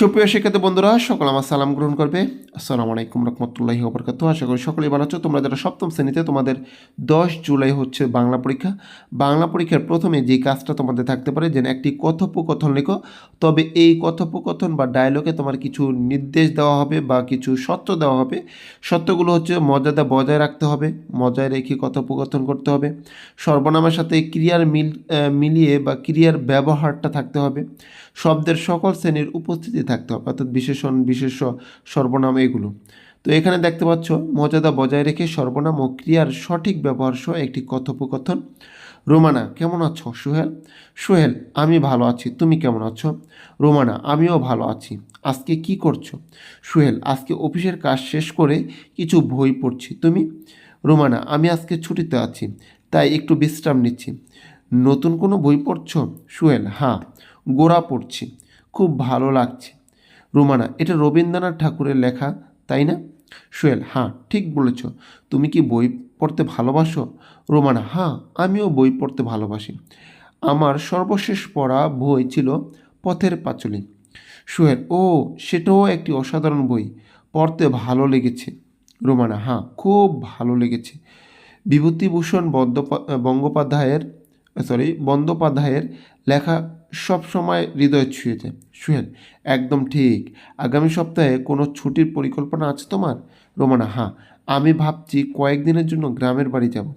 সুপ্রিয় শিক্ষার্থী বন্ধুরা, সকল আমার সালাম গ্রহণ করবে। আসসালামু আলাইকুম রহমতুল্লাহি ওবরকাত। আশা করি সকলেই ভালো আছো। তোমরা যারা সপ্তম শ্রেণীতে, তোমাদের দশ জুলাই হচ্ছে বাংলা পরীক্ষা। বাংলা পরীক্ষার প্রথমে যে কাজটা তোমাদের থাকতে পারে, যেন একটি কথোপকথন লেখো। তবে এই কথোপকথন বা ডায়লগে তোমার কিছু নির্দেশ দেওয়া হবে বা কিছু সত্য দেওয়া হবে। সত্যগুলো হচ্ছে মর্যাদা বজায় রাখতে হবে, মজায় রেখে কথোপকথন করতে হবে। সর্বনামের সাথে ক্রিয়ার মিল মিলিয়ে বা ক্রিয়ার ব্যবহারটা থাকতে হবে। শব্দের সকল শ্রেণির উপস্থিতি থাকতে হবে, অর্থাৎ বিশেষণ বিশেষ সর্বনাম এগুলো। তো এখানে দেখতে পাচ্ছ, মর্যাদা বজায় রেখে সর্বনাম ও ক্রিয়ার সঠিক ব্যবহার সহ একটি কথোপকথন। রোমানা, কেমন আছো? সোহেল? সোহেল, আমি ভালো আছি, তুমি কেমন আছো? রোমানা, আমিও ভালো আছি, আজকে কি করছ? সোহেল, আজকে অফিসের কাজ শেষ করে কিছু বই পড়ছি, তুমি? রোমানা, আমি আজকে ছুটিতে আছি, তাই একটু বিশ্রাম নিচ্ছি। নতুন কোনো বই পড়ছো? সোহেল হ্যাঁ গোড়া পড়ছি, খুব ভালো লাগছে। রুমানা, এটা রবীন্দ্রনাথ ঠাকুরের লেখা, তাই না? সোহেল হ্যাঁ ঠিক বলেছ। তুমি কি বই পড়তে ভালোবাসো? রোমানা হ্যাঁ আমিও বই পড়তে ভালোবাসি। আমার সর্বশেষ পড়া বই ছিল পথের পাঁচলি। সোহেল, ও, সেটাও একটি অসাধারণ বই। পড়তে ভালো লেগেছে। রোমানা হ্যাঁ খুব ভালো লেগেছে। বিভূতিভূষণ বন্দ্যোপা বঙ্গোপাধ্যায়ের সরি বন্দ্যোপাধ্যায়ের লেখা সবসময় হৃদয় ছুঁয়ে যায়। সুহেল একদম ঠিক। আগামী সপ্তাহে কোনো ছুটির পরিকল্পনা আছে তোমার? রোমানা হ্যাঁ। আমি ভাবছি কয়েকদিনের জন্য গ্রামের বাড়ি যাব।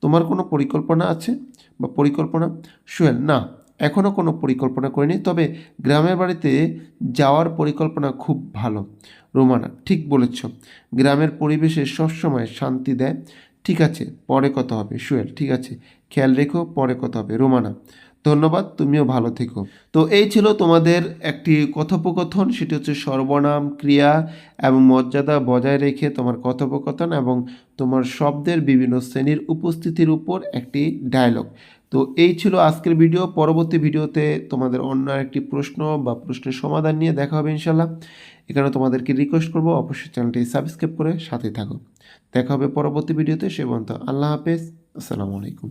তোমার কোনো পরিকল্পনা আছে বা পরিকল্পনা? সুহেল না এখনও কোনো পরিকল্পনা করিনি, তবে গ্রামের বাড়িতে যাওয়ার পরিকল্পনা খুব ভালো। রোমানা, ঠিক বলেছ। গ্রামের পরিবেশে সবসময় শান্তি দেয়। ঠিক আছে, পরে কথা হবে। সুয়েল ঠিক আছে। খেয়াল রেখো, পরে কথা হবে। রোমানা ধন্যবাদ, তুমিও ভালো থেকো। তো এই ছিল তোমাদের একটি কথোপকথন, সেটি হচ্ছে সর্বনাম, ক্রিয়া এবং মর্যাদা বজায় রেখে তোমার কথোপকথন এবং তোমার শব্দের বিভিন্ন শ্রেণির উপস্থিতির উপর একটি ডায়লগ তো এই ছিল আজকের ভিডিও পরবর্তী ভিডিওতে তোমাদের অন্য একটি প্রশ্ন বা প্রশ্নের সমাধান নিয়ে দেখা হবে ইনশাল্লাহ এখানে তোমাদেরকে রিকোয়েস্ট করব, অবশ্যই চ্যানেলটি সাবস্ক্রাইব করে সাথে থাকো। দেখা হবে পরবর্তী ভিডিওতে সে পর্যন্ত আল্লাহ হাফেজ, আসসালামু আলাইকুম।